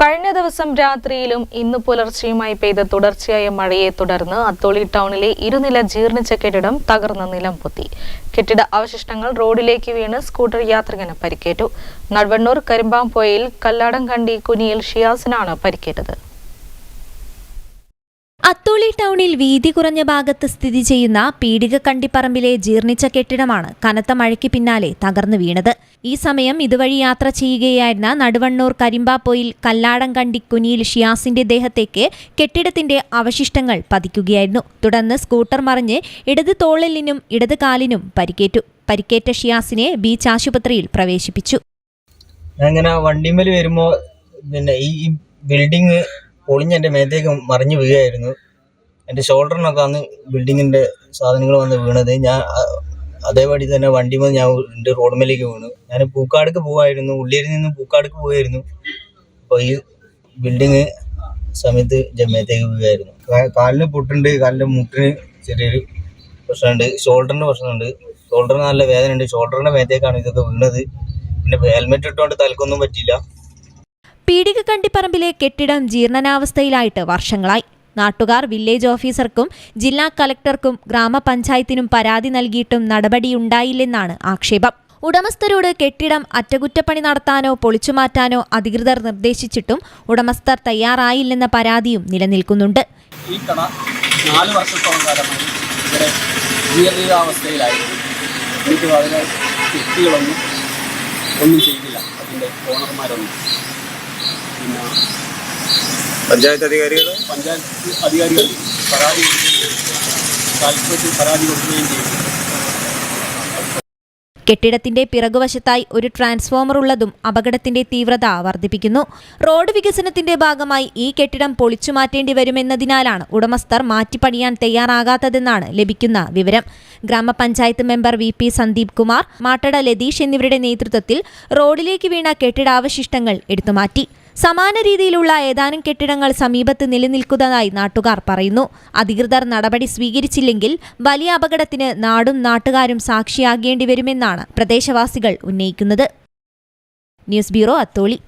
കഴിഞ്ഞ ദിവസം രാത്രിയിലും ഇന്ന് പുലർച്ചെയുമായി പെയ്ത തുടർച്ചയായ മഴയെ തുടർന്ന് അത്തോളി ടൗണിലെ ഇരുനില ജീർണിച്ച കെട്ടിടം തകർന്ന് നിലം പൊത്തി. കെട്ടിട അവശിഷ്ടങ്ങൾ റോഡിലേക്ക് വീണ് സ്കൂട്ടർ യാത്രികന് പരിക്കേറ്റു. നടുവണ്ണൂർ കരിമ്പാംപോയിൽ കല്ലാടംകണ്ടി കുനിയിൽ ഷിയാസിനാണ് പരിക്കേറ്റത്. അത്തോളി ടൗണിൽ വീതി കുറഞ്ഞ ഭാഗത്ത് സ്ഥിതി ചെയ്യുന്ന പീടിക കണ്ടിപ്പറമ്പിലെ ജീർണിച്ച കെട്ടിടമാണ് കനത്ത മഴയ്ക്ക് പിന്നാലെ തകർന്നു വീണത്. ഈ സമയം ഇതുവഴി യാത്ര ചെയ്യുകയായിരുന്ന നടുവണ്ണൂർ കരിമ്പാപ്പോയിൽ കല്ലാടം കണ്ടി കുനിയിൽ ഷിയാസിന്റെ ദേഹത്തേക്ക് കെട്ടിടത്തിന്റെ അവശിഷ്ടങ്ങൾ പതിക്കുകയായിരുന്നു. തുടർന്ന് സ്കൂട്ടർ മറിഞ്ഞ് ഇടത് തോളിലിനും ഇടത് കാലിനും പരിക്കേറ്റു. പരിക്കേറ്റ ഷിയാസിനെ ബീച്ച് ആശുപത്രിയിൽ പ്രവേശിപ്പിച്ചു. അങ്ങനെ വണ്ടിമേൽ വരുമ്പോ പിന്നെ ഈ ബിൽഡിങ് പൊളിഞ്ഞ് എന്റെ മേത്തേക്ക് മറിഞ്ഞു വീഴായിരുന്നു. എന്റെ ഷോൾഡറിനൊക്കെ അന്ന് ബിൽഡിങ്ങിന്റെ സാധനങ്ങൾ വന്ന് വീണത്. ഞാൻ അതേപടി തന്നെ വണ്ടിമേൽ ഞാൻ എന്റെ റോഡുമേലേക്ക് വീണു. ഞാൻ പൂക്കാടുക്ക് പോവായിരുന്നു ഉള്ളിയിൽ നിന്ന് പൂക്കാടുക്ക് പോവായിരുന്നു. അപ്പോൾ ഈ ബിൽഡിങ് സമയത്ത് ജമ്മയത്തേക്ക് വീഴായിരുന്നു. കാലിന് പൊട്ടുണ്ട് കാലിന്റെ മുട്ടിന് ചെറിയൊരു പ്രശ്നമുണ്ട് ഷോൾഡറിന് പ്രശ്നമുണ്ട്. ഷോൾഡറിന് നല്ല വേദനയുണ്ട് ഷോൾഡറിന്റെ മേത്തേക്കാണ് ഇതൊക്കെ വീണത്. പിന്നെ ഹെൽമെറ്റ് ഇട്ടുകൊണ്ട് തലക്കൊന്നും പറ്റിയില്ല. പീടിക കണ്ടിപ്പറമ്പിലെ കെട്ടിടം ജീർണനാവസ്ഥയിലായിട്ട് വർഷങ്ങളായി. നാട്ടുകാർ വില്ലേജ് ഓഫീസർക്കും ജില്ലാ കലക്ടർക്കും ഗ്രാമപഞ്ചായത്തിനും പരാതി നൽകിയിട്ടും നടപടിയുണ്ടായില്ലെന്നാണ് ആക്ഷേപം. ഉടമസ്ഥരോട് കെട്ടിടം അറ്റകുറ്റപ്പണി നടത്താനോ പൊളിച്ചുമാറ്റാനോ അധികൃതർ നിർദ്ദേശിച്ചിട്ടും ഉടമസ്ഥർ തയ്യാറായില്ലെന്ന പരാതിയും നിലനിൽക്കുന്നുണ്ട്. ഒന്നും ചെയ്തില്ല. അതിന്റെ ഓണർമാരൊന്നും പിന്നെ പഞ്ചായത്ത് അധികാരികൾ? പഞ്ചായത്ത് അധികാരികൾ പരാതി താല്പര്യത്തിൽ പരാതി കൊടുക്കുകയും ചെയ്തു. കെട്ടിടത്തിന്റെ പിറകുവശത്തായി ഒരു ട്രാൻസ്ഫോമർ ഉള്ളതും അപകടത്തിന്റെ തീവ്രത വർദ്ധിപ്പിക്കുന്നു. റോഡ് വികസനത്തിന്റെ ഭാഗമായി ഈ കെട്ടിടം പൊളിച്ചു മാറ്റേണ്ടി വരുമെന്നതിനാലാണ് ഉടമസ്ഥർ മാറ്റിപ്പണിയാൻ തയ്യാറാകാത്തതെന്നാണ് ലഭിക്കുന്ന വിവരം. Grama panchayat member V P Sandeep Kumar Mattada Latheesh എന്നിവരുടെ നേതൃത്വത്തിൽ റോഡിലേക്ക് വീണ കെട്ടിടാവശിഷ്ടങ്ങൾ എടുത്തുമാറ്റി. സമാന രീതിയിലുള്ള ഏതാനും കെട്ടിടങ്ങൾ സമീപത്ത് നിലനിൽക്കുന്നതായി നാട്ടുകാർ പറയുന്നു. അധികൃതർ നടപടി സ്വീകരിച്ചില്ലെങ്കിൽ വലിയ അപകടത്തിന് നാടും നാട്ടുകാരും സാക്ഷിയാകേണ്ടി വരുമെന്നാണ് പ്രദേശവാസികൾ ഉന്നയിക്കുന്നത്. News bureau Atholi.